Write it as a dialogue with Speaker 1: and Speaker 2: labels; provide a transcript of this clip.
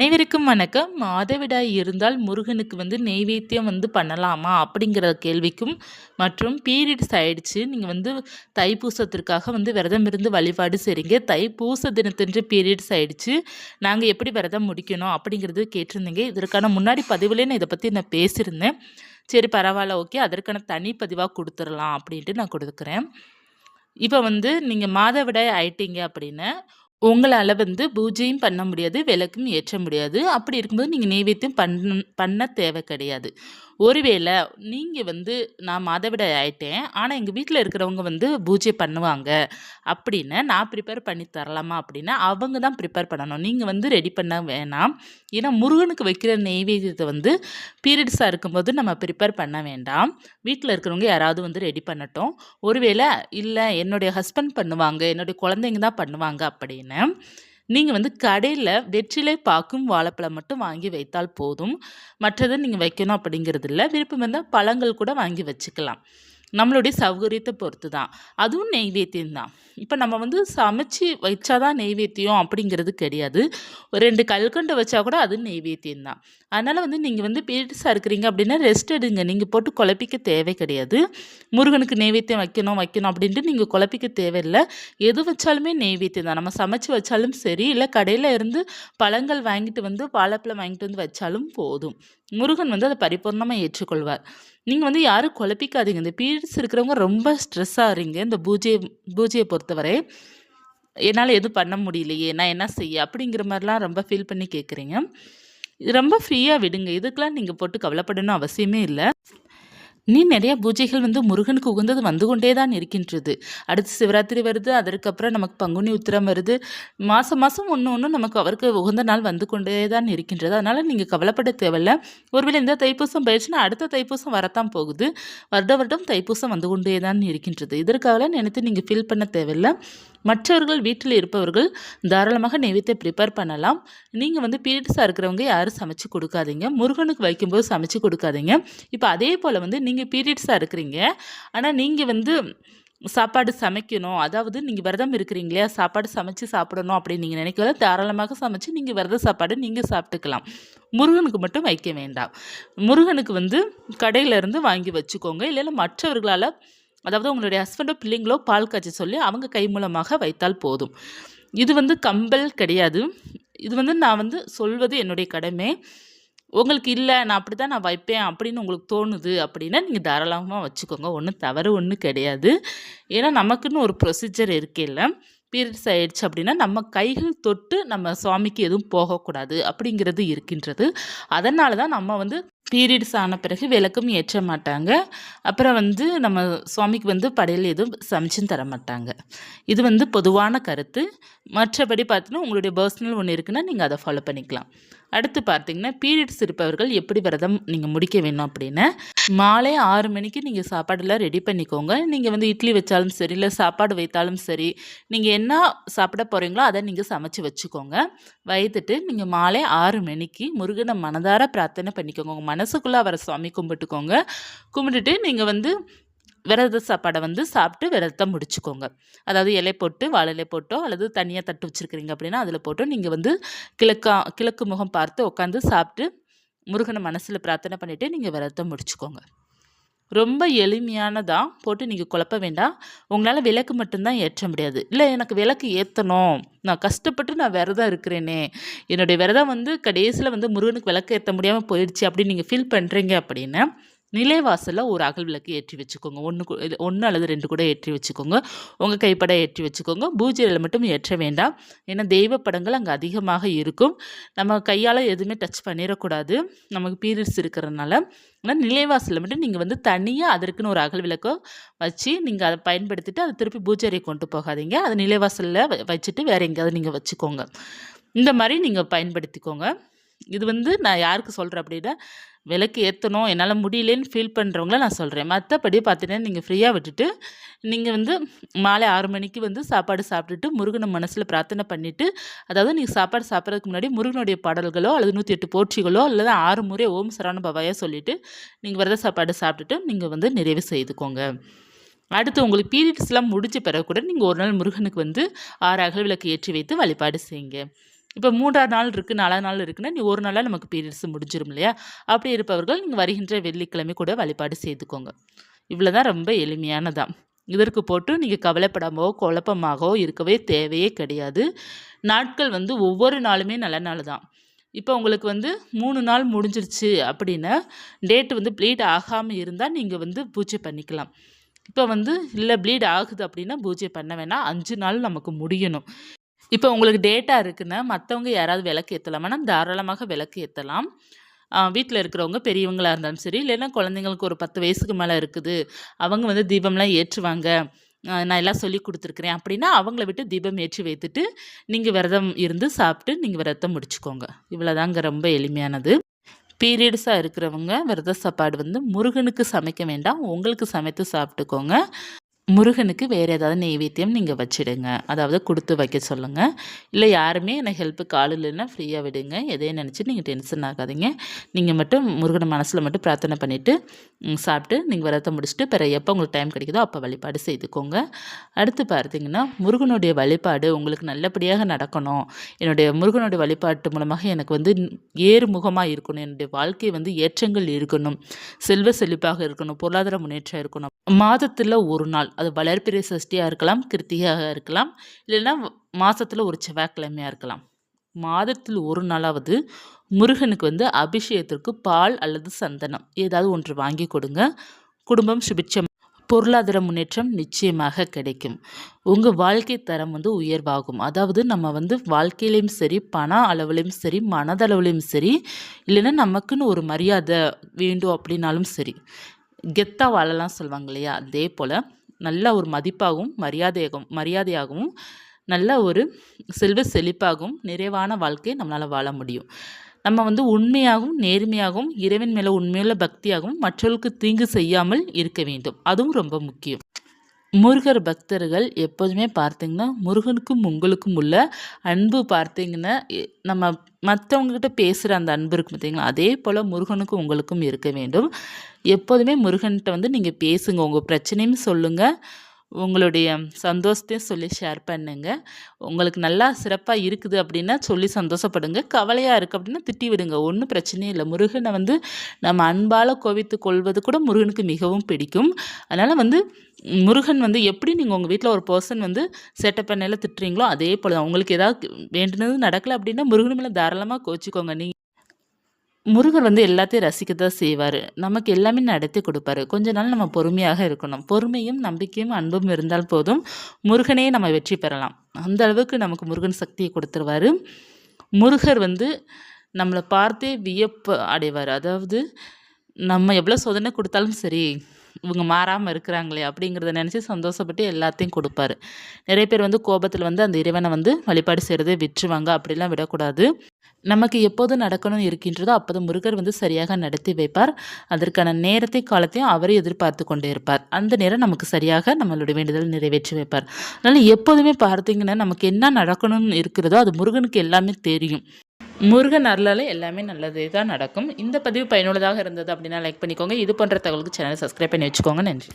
Speaker 1: அனைவருக்கும் வணக்கம். மாதவிடாய் இருந்தால் முருகனுக்கு வந்து நெய்வேத்தியம் வந்து பண்ணலாமா? அப்படிங்கிற கேள்விக்கும் மற்றும் பீரியட்ஸ் ஆயிடுச்சு. நீங்கள் வந்து தைப்பூசத்திற்காக வந்து விரதம் இருந்து வழிபாடு செய்கிறீங்க தைப்பூச தினத்தன்று பீரியட்ஸ் ஆயிடுச்சு. நாங்கள் எப்படி விரதம் முடிக்கணும் அப்படிங்கிறது கேட்டிருந்தீங்க. இதற்கான முன்னாடி பதிவுலேயே நான் இதை பற்றி நான் பேசியிருந்தேன். சரி பரவாயில்ல ஓகே. அதற்கான தனி பதிவாக கொடுத்துடலாம் அப்படின்ட்டு நான் கொடுக்குறேன். இப்போ வந்து நீங்கள் மாதவிடாய் ஆயிட்டீங்க அப்படின்னு உங்களால் வந்து பூஜையும் பண்ண முடியாது விளக்கும் ஏற்ற முடியாது. அப்படி இருக்கும்போது நீங்கள் நெய்வேத்தியம் பண்ண பண்ண தேவை கிடையாது. ஒருவேளை நீங்கள் வந்து நான் மாதவிடாய் ஆயிட்டேன். ஆனால் எங்கள் வீட்டில் இருக்கிறவங்க வந்து பூஜை பண்ணுவாங்க. அப்படின்னு நான் ப்ரிப்பேர் பண்ணி தரலாமா அப்படின்னா அவங்க தான் ப்ரிப்பேர் பண்ணணும். நீங்கள் வந்து ரெடி பண்ண வேணாம். ஏன்னா முருகனுக்கு வைக்கிற நெய்வேத்தியத்தை வந்து பீரியட்ஸாக இருக்கும்போது நம்ம ப்ரிப்பேர் பண்ண வேண்டாம். வீட்டில் இருக்கிறவங்க யாராவது வந்து ரெடி பண்ணட்டும். ஒருவேளை இல்லை என்னுடைய ஹஸ்பண்ட் பண்ணுவாங்க என்னுடைய குழந்தைங்க தான் பண்ணுவாங்க அப்படின்னு நீங்கள் வந்து கடையில் வெற்றிலை பாக்கும் வாழைப்பழம் மட்டும் வாங்கி வைத்தால் போதும். மற்றதை நீங்கள் வைக்கணும் அப்படிங்கிறது இல்லை. விருப்பம் இருந்தால் பழங்கள் கூட வாங்கி வச்சுக்கலாம். நம்மளுடைய சௌகரியத்தை பொறுத்து தான் அதுவும் நெய்வேத்தியம் தான். இப்போ நம்ம வந்து சமைச்சு வச்சாதான் நெய்வேத்தியம் அப்படிங்கிறது கிடையாது. ஒரு ரெண்டு கல்கண்டு வச்சா கூட அது நெய்வேத்தியம் தான். அதனால் வந்து நீங்கள் வந்து பீரியட்ஸாக இருக்கிறீங்க அப்படின்னா ரெஸ்ட் எடுங்க. நீங்கள் போட்டு குழப்பிக்க தேவை கிடையாது. முருகனுக்கு நெய்வேத்தியம் வைக்கணும் வைக்கணும் அப்படின்ட்டு நீங்கள் குழப்பிக்க தேவையில்லை. எது வச்சாலுமே நெய்வேத்தியம் தான். நம்ம சமைச்சு வச்சாலும் சரி இல்லை கடையில் இருந்து பழங்கள் வாங்கிட்டு வந்து வாழைப்பழம் வாங்கிட்டு வந்து வச்சாலும் போதும். முருகன் வந்து அதை பரிபூர்ணமாக ஏற்றுக்கொள்வார். நீங்கள் வந்து யாரும் குழப்பிக்காதீங்க. இந்த பீரியட்ஸ் இருக்கிறவங்க ரொம்ப ஸ்ட்ரெஸ் ஆகிறீங்க இந்த பூஜையை பூஜையை பொறுத்தவரை. என்னால் எதுவும் பண்ண முடியலையே. நான் என்ன செய்ய? அப்படிங்கிற மாதிரிலாம் ரொம்ப ஃபீல் பண்ணி கேட்குறீங்க ரொம்ப ஃப்ரீயாக விடுங்க. இதுக்கெலாம் நீங்கள் போட்டு கவலைப்படணும் அவசியமே இல்லை. நீ நிறைய பூஜைகள் வந்து முருகனுக்கு உகந்தது வந்து கொண்டே தான் இருக்கின்றது. அடுத்து சிவராத்திரி வருது அதற்கப்புறம் நமக்கு பங்குனி உத்திரம் வருது. மாதம் மாதம் ஒன்று ஒன்று நமக்கு அவருக்கு உகந்த நாள் வந்து கொண்டே தான் இருக்கின்றது. அதனால் நீங்கள் கவலைப்பட தேவையில்ல. ஒருவேளை இந்த தைப்பூசம் போயிடுச்சுன்னா அடுத்த தைப்பூசம் வரத்தான் போகுது. வருட வருடம் தைப்பூசம் வந்து கொண்டே தான் இருக்கின்றது. இதற்காக நினைத்து நீங்கள் ஃபீல் பண்ண தேவையில்லை. மற்றவர்கள் வீட்டில் இருப்பவர்கள் தாராளமாக நெய்வேத்தை ப்ரிப்பேர் பண்ணலாம். நீங்கள் வந்து பீரியட்ஸாக இருக்கிறவங்க யாரும் சமைச்சு கொடுக்காதீங்க. முருகனுக்கு வைக்கும்போது சமைச்சு கொடுக்காதீங்க. இப்போ அதே போல் வந்து நீங்கள் பீரியட்ஸாக இருக்கிறீங்க. ஆனால் நீங்கள் வந்து சாப்பாடு சமைக்கணும். அதாவது நீங்கள் விரதம் இருக்கிறீங்களா சாப்பாடு சமைச்சு சாப்பிடணும் அப்படின்னு நீங்கள் நினைக்கல. தாராளமாக சமைச்சு நீங்கள் விரத சாப்பாடு நீங்கள் சாப்பிட்டுக்கலாம். முருகனுக்கு மட்டும் வைக்க வேண்டாம். முருகனுக்கு வந்து கடையிலேருந்து வாங்கி வச்சுக்கோங்க. இல்லைன்னா மற்றவர்களால் அதாவது உங்களுடைய ஹஸ்பண்டோ பிள்ளைங்களோ பால் காய்ச்சி சொல்லி அவங்க கை மூலமாக வைத்தால் போதும். இது வந்து கம்பல் கிடையாது. இது வந்து நான் வந்து சொல்வது என்னுடைய கடமை. உங்களுக்கு இல்லை நான் அப்படி தான் நான் வைப்பேன் அப்படின்னு உங்களுக்கு தோணுது அப்படின்னா நீங்கள் தாராளமாக வச்சுக்கோங்க. ஒன்றும் தவறு ஒன்றும் கிடையாது. ஏன்னா நமக்குன்னு ஒரு ப்ரொசீஜர் இல்லை. பீரியட்ஸ் ஆயிடுச்சு அப்படின்னா நம்ம கைகள் தொட்டு நம்ம சுவாமிக்கு எதுவும் போகக்கூடாது அப்படிங்கிறது இருக்கின்றது. அதனால தான் நம்ம வந்து பீரியட்ஸ் ஆன பிறகு விளக்கும் ஏற்ற மாட்டாங்க. அப்புறம் வந்து நம்ம சுவாமிக்கு வந்து படையில் எதுவும் சமைச்சும் தர மாட்டாங்க. இது வந்து பொதுவான கருத்து. மற்றபடி பார்த்தீங்கன்னா உங்களுடைய பர்சனல் ஒன்று இருக்குன்னா நீங்கள் அதை ஃபாலோ பண்ணிக்கலாம். அடுத்து பார்த்தீங்கன்னா பீரியட்ஸ் இருப்பவர்கள் எப்படி விரதம் நீங்கள் முடிக்க வேணும் அப்படின்னு. மாலை ஆறு மணிக்கு நீங்கள் சாப்பாடெல்லாம் ரெடி பண்ணிக்கோங்க. நீங்கள் வந்து இட்லி வச்சாலும் சரி இல்லை சாப்பாடு வைத்தாலும் சரி நீங்கள் என்ன சாப்பிட போகிறீங்களோ அதை நீங்கள் சமைச்சு வச்சுக்கோங்க. வைத்துட்டு நீங்கள் மாலை ஆறு மணிக்கு முருகனை மனதார பிரார்த்தனை பண்ணிக்கோங்க. உங்கள் மனசுக்குள்ளே அவரை சுவாமி கும்பிட்டுக்கோங்க. கும்பிட்டுட்டு நீங்கள் வந்து விரத சாப்பாடை வந்து சாப்பிட்டு விரதத்தை முடிச்சுக்கோங்க. அதாவது இலை போட்டு வாழை போட்டோ அல்லது தனியாக தட்டு வச்சுருக்கிறீங்க அப்படின்னா அதில் போட்டோ நீங்கள் வந்து கிழக்கா கிழக்கு முகம் பார்த்து உட்காந்து சாப்பிட்டு முருகனை மனசில் பிரார்த்தனை பண்ணிவிட்டு நீங்கள் விரதத்தை முடிச்சுக்கோங்க. ரொம்ப எளிமையானதாக போட்டு நீங்கள் குழப்ப வேண்டாம். உங்களால் விளக்கு மட்டும்தான் ஏற்ற முடியாது. இல்லை எனக்கு விளக்கு ஏற்றணும் நான் கஷ்டப்பட்டு நான் விரதம் இருக்கிறேனே. என்னுடைய விரதம் வந்து கடைசியில் வந்து முருகனுக்கு விளக்கு ஏற்ற முடியாமல் போயிடுச்சு அப்படின்னு நீங்கள் ஃபீல் பண்ணுறீங்க அப்படின்னு நிலைவாசலில் ஒரு அகல் விளக்கு ஏற்றி வச்சுக்கோங்க. ஒன்று ஒன்று அல்லது ரெண்டு கூட ஏற்றி வச்சுக்கோங்க. உங்கள் கைப்பட ஏற்றி வச்சுக்கோங்க. பூஜையில் மட்டும் ஏற்ற வேண்டாம். ஏன்னா தெய்வ படங்கள் அங்கே அதிகமாக இருக்கும். நம்ம கையால் எதுவுமே டச் பண்ணிடக்கூடாது நமக்கு பீரியட்ஸ் இருக்கிறதுனால. ஆனால் நிலைவாசலில் மட்டும் நீங்கள் வந்து தனியாக அதற்குன்னு ஒரு அகல் விளக்கோ வச்சு நீங்கள் அதை பயன்படுத்திட்டு அதை திருப்பி பூஜை கொண்டு போகாதீங்க. அதை நிலைவாசலில் வச்சுட்டு வேறு எங்கேயாவது நீங்கள் வச்சுக்கோங்க. இந்த மாதிரி நீங்கள் பயன்படுத்திக்கோங்க. இது வந்து நான் யாருக்கு சொல்கிறேன் அப்படின்னா விளக்கு ஏற்றணும் என்னால் முடியலேன்னு ஃபீல் பண்ணுறவங்கள நான் சொல்கிறேன் மற்றபடி பார்த்தீங்கன்னா நீங்கள் ஃப்ரீயாக விட்டுட்டு நீங்கள் வந்து மாலை ஆறு மணிக்கு வந்து சாப்பாடு சாப்பிட்டுட்டு முருகனை மனசில் பிரார்த்தனை பண்ணிவிட்டு அதாவது நீங்கள் சாப்பாடு சாப்பிட்றதுக்கு முன்னாடி முருகனுடைய பாடல்களோ அல்லது நூற்றி எட்டு போற்றிகளோ அல்லது ஆறு முறை ஓம் சரவண பவாயோ சொல்லிவிட்டு நீங்கள் விரத சாப்பாடு சாப்பிட்டுட்டு நீங்கள் வந்து நிறைவு செய்துக்கோங்க. அடுத்து உங்களுக்கு பீரியட்ஸ்லாம் முடிஞ்ச பிறகு கூட நீங்கள் ஒரு நாள் முருகனுக்கு வந்து ஆறு அகல் விளக்கு ஏற்றி வைத்து வழிபாடு செய்யுங்க. இப்போ மூன்றாவது நாள் இருக்குது நாலாவது நாள் இருக்குன்னா நீ ஒரு நாளாக நமக்கு பீரியட்ஸ் முடிஞ்சிடும் இல்லையா? அப்படி இருப்பவர்கள் நீங்கள் வருகின்ற வெள்ளிக்கிழமை கூட வழிபாடு செய்துக்கோங்க. இவ்வளோ தான் ரொம்ப எளிமையானதான் இதற்கு போட்டு நீங்கள் கவலைப்படாமோ குழப்பமாகவோ இருக்கவே தேவையே கிடையாது. நாட்கள் வந்து ஒவ்வொரு நாளுமே நல்ல நாள் தான் இப்போ உங்களுக்கு வந்து மூணு நாள் முடிஞ்சிருச்சு அப்படின்னா டேட் வந்து ப்ளீட் ஆகாமல் இருந்தால் நீங்கள் வந்து பூஜை பண்ணிக்கலாம். இப்போ வந்து இல்லை ப்ளீட் ஆகுது அப்படின்னா பூஜை பண்ண வேணாம். அஞ்சு நாள் நமக்கு முடியணும். இப்போ உங்களுக்கு டேட்டா இருக்குன்னா மற்றவங்க யாராவது விளக்கு ஏற்றலாமான்னா தாராளமாக விளக்கு ஏற்றலாம் வீட்டில் இருக்கிறவங்க பெரியவங்களாக இருந்தாலும் சரி இல்லைன்னா குழந்தைங்களுக்கு ஒரு பத்து வயசுக்கு மேலே இருக்குது. அவங்க வந்து தீபம்லாம் ஏற்றுவாங்க. நான் எல்லாம் சொல்லி கொடுத்துருக்குறேன் அப்படின்னா அவங்கள விட்டு தீபம் ஏற்றி வைத்துட்டு நீங்கள் விரதம் இருந்து சாப்பிட்டு நீங்கள் விரதத்தை முடிச்சுக்கோங்க. இவ்வளோதாங்க ரொம்ப எளிமையானது. பீரியட்ஸாக இருக்கிறவங்க விரத சாப்பாடு வந்து முருகனுக்கு சமைக்க வேண்டாம். உங்களுக்கு சமைத்து சாப்பிட்டுக்கோங்க. முருகனுக்கு வேறு ஏதாவது நெய்வேத்தியம் நீங்கள் வச்சிடுங்க. அதாவது கொடுத்து வைக்க சொல்லுங்கள் இல்லை யாருமே எனக்கு ஹெல்ப்புக்கு ஆள் இல்லைன்னா ஃப்ரீயாக விடுங்க. எதையும் நினச்சி நீங்கள் டென்ஷன் ஆகாதீங்க. நீங்கள் மட்டும் முருகனை மனசில் மட்டும் பிரார்த்தனை பண்ணிவிட்டு சாப்பிட்டு நீங்கள் விரதத்தை முடிச்சுட்டு பிற எப்போ உங்களுக்கு டைம் கிடைக்குதோ அப்போ வழிபாடு செய்துக்கோங்க. அடுத்து பார்த்தீங்கன்னா முருகனுடைய வழிபாடு உங்களுக்கு நல்லபடியாக நடக்கணும். என்னுடைய முருகனுடைய வழிபாட்டு மூலமாக எனக்கு வந்து ஏறுமுகமாக இருக்கணும். என்னுடைய வாழ்க்கை வந்து ஏற்றங்கள் இருக்கணும். செல்வ செழிப்பாக இருக்கணும். பொருளாதார முன்னேற்றம் இருக்கணும். மாதத்தில் ஒரு நாள் அது வளர்பிறை சஷ்டியாக இருக்கலாம் கிருத்திகையாக இருக்கலாம் இல்லைன்னா மாதத்தில் ஒரு செவ்வாய்க்கிழமையாக இருக்கலாம். மாதத்தில் ஒரு நாளாவது முருகனுக்கு வந்து அபிஷேகத்திற்கு பால் அல்லது சந்தனம் ஏதாவது ஒன்று வாங்கி கொடுங்க. குடும்பம் சுபிட்சம் பொருளாதார முன்னேற்றம் நிச்சயமாக கிடைக்கும். உங்கள் வாழ்க்கை தரம் வந்து உயர்வாகும். அதாவது நம்ம வந்து வாழ்க்கையிலையும் சரி பண அளவுலையும் சரி மனதளவுலையும் சரி இல்லைன்னா நமக்குன்னு ஒரு மரியாதை வேண்டும் அப்படின்னாலும் சரி. கெத்தாக வாழலாம் சொல்லுவாங்க இல்லையா? அதே போல் நல்ல ஒரு மதிப்பாகவும் மரியாதையாகவும் மரியாதையாகவும் நல்ல ஒரு செல்வ செழிப்பாகவும் நிறைவான வாழ்க்கையை நம்மளால் வாழ முடியும். நம்ம வந்து உண்மையாகவும் நேர்மையாகவும் இறைவன் மேலே உண்மையுள்ள பக்தியாகவும் மற்றவர்களுக்கு தீங்கு செய்யாமல் இருக்க வேண்டும். அதுவும் ரொம்ப முக்கியம். முருகர் பக்தர்கள் எப்போதுமே பார்த்தீங்கன்னா முருகனுக்கும் உங்களுக்கும் உள்ள அன்பு பார்த்தீங்கன்னா நம்ம மற்றவங்கக்கிட்ட பேசுகிற அந்த அன்பு இருக்கும் பார்த்தீங்களா? அதே போல் முருகனுக்கும் உங்களுக்கும் இருக்க வேண்டும். எப்போதுமே முருகன்கிட்ட வந்து நீங்கள் பேசுங்க. உங்கள் பிரச்சனையும் சொல்லுங்கள் உங்களுடைய சந்தோஷத்தையும் சொல்லி ஷேர் பண்ணுங்க. உங்களுக்கு நல்லா சிறப்பாக இருக்குது அப்படின்னா சொல்லி சந்தோஷப்படுங்க. கவலையாக இருக்குது அப்படின்னா திட்டி விடுங்க. ஒன்றும் பிரச்சனையே இல்லை. முருகனை வந்து நம்ம அன்பால் கோவித்து கொள்வது கூட முருகனுக்கு மிகவும் பிடிக்கும். அதனால் வந்து முருகன் வந்து எப்படி நீங்கள் உங்கள் வீட்டில் ஒரு பர்சன் வந்து செட்டப் பண்ணையில் திட்டுறீங்களோ அதே போல் உங்களுக்கு ஏதாவது வேண்டுனது நடக்கலை அப்படின்னா முருகன் மேலே தாராளமாக கோச்சிக்கோங்க நீங்கள் முருகர் வந்து எல்லாத்தையும் ரசிக்க தான் செய்வார். நமக்கு எல்லாமே நடத்தி கொடுப்பாரு. கொஞ்ச நாள் நம்ம பொறுமையாக இருக்கணும். பொறுமையும் நம்பிக்கையும் அன்பும் இருந்தால் போதும். முருகனே நம்ம வெற்றி பெறலாம். அந்த அளவுக்கு நமக்கு முருகன் சக்தியை கொடுத்துருவார். முருகர் வந்து நம்மளை பார்த்தே வியப்பு அடைவார். அதாவது நம்ம எவ்வளோ சோதனை கொடுத்தாலும் சரி இவங்க மாறாமல் இருக்கிறாங்களே அப்படிங்கிறத நினச்சி சந்தோஷப்பட்டு எல்லாத்தையும் கொடுப்பாரு. நிறைய பேர் வந்து கோபத்தில் வந்து அந்த இறைவனை வந்து வழிபாடு செய்கிறதே விட்டுருவாங்க. அப்படிலாம் விடக்கூடாது. நமக்கு எப்போது நடக்கணும் இருக்கின்றதோ அப்போது முருகர் வந்து சரியாக நடத்தி வைப்பார். அதற்கான நேரத்தை காலத்தையும் அவரே எதிர்பார்த்து கொண்டே இருப்பார். அந்த நேரம் நமக்கு சரியாக நம்மளுடைய வேண்டுதல் நிறைவேற்றி வைப்பார். அதனால் எப்போதுமே பார்த்தீங்கன்னா நமக்கு என்ன நடக்கணும்னு இருக்கிறதோ அது முருகனுக்கு எல்லாமே தெரியும். முருகன் அருளால் எல்லாமே நல்லதே தான் நடக்கும். இந்த பதிவு பயனுள்ளதாக இருந்தது அப்படின்னா லைக் பண்ணிக்கோங்க. இது போன்ற தகவலுக்கு சேனலை சப்ஸ்கிரைப் பண்ணி வச்சுக்கோங்க. நன்றி.